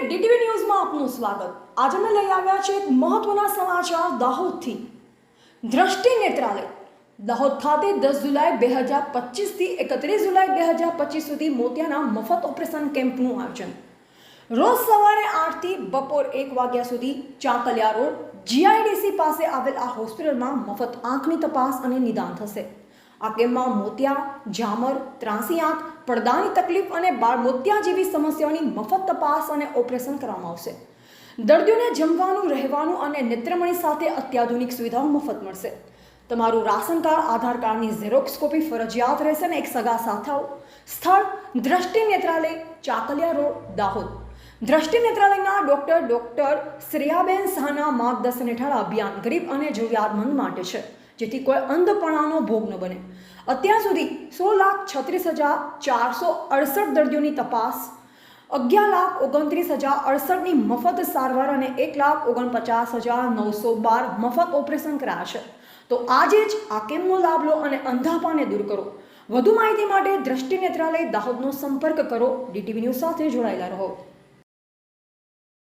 DTV ન્યૂઝમાં આપનું સ્વાગત. આજે અમે લઈ આવ્યા છે એક મહત્વના સમાચાર દાહોદથી. દ્રષ્ટિ નેત્રાલય. દાહોદ ખાતે દસ જુલાઈ બે હજાર પચીસથી એકત્રીસ જુલાઈ બે હજાર પચીસ સુધી મોતિયાના મફત ઓપરેશન કેમ્પનું આયોજન. રોજ સવારે આઠથી બપોર એક વાગ્યા સુધી ચાકલિયા રોડ જીઆઈડીસી પાસે આવેલ આ હોસ્પિટલમાં મફત આંખની તપાસ અને નિદાન થશે. આ કેમ્પમાં મોતિયા, જામર ત્રાસી આંખ પડદાની તકલીફ અને બાળ મોતિયા જેવી સમસ્યાઓની મફત તપાસ અને ઓપરેશન કરવામાં આવશે. દર્દીઓને જમવાનું, રહેવાનું અને નેત્રમણી સાથે અત્યાધુનિક સુવિધાઓ મફત મળશે. તમારું રાશન કાર્ડ, આધાર કાર્ડની ઝેરોક્સ કોપી ફરજિયાત રહેશે અને એક સગા સાથે આવો સ્થળ, દ્રષ્ટિ નેત્રાલય, ચાકલિયા રોડ, દાહોદ. દ્રષ્ટિ નેત્રાલયના ડોક્ટર ડોક્ટર શ્રેયાબેન શાહના માર્ગદર્શન હેઠળ અભિયાન ગરીબ અને જરૂરિયાતમંદ માટે છે. જેથી કોઈ અંધપણાનો ભોગ ન બને. અત્યાર સુધી સો લાખ છત્રીસ હજાર ચારસો અડસઠ દર્દીઓની તપાસ, અગિયાર લાખ ઓગણત્રીસ હજાર અડસઠની મફત સારવાર અને એક લાખ ઓગણપચાસ હજાર નવસો બાર મફત ઓપરેશન કરાયા છે. તો આજે જ આ કેમનો લાભ લો અને અંધાપાને દૂર કરો. વધુ માહિતી માટે દ્રષ્ટિ નેત્રાલય દાહોદનો સંપર્ક કરો. ડીટીવી ન્યૂઝ સાથે જોડાયેલા રહો.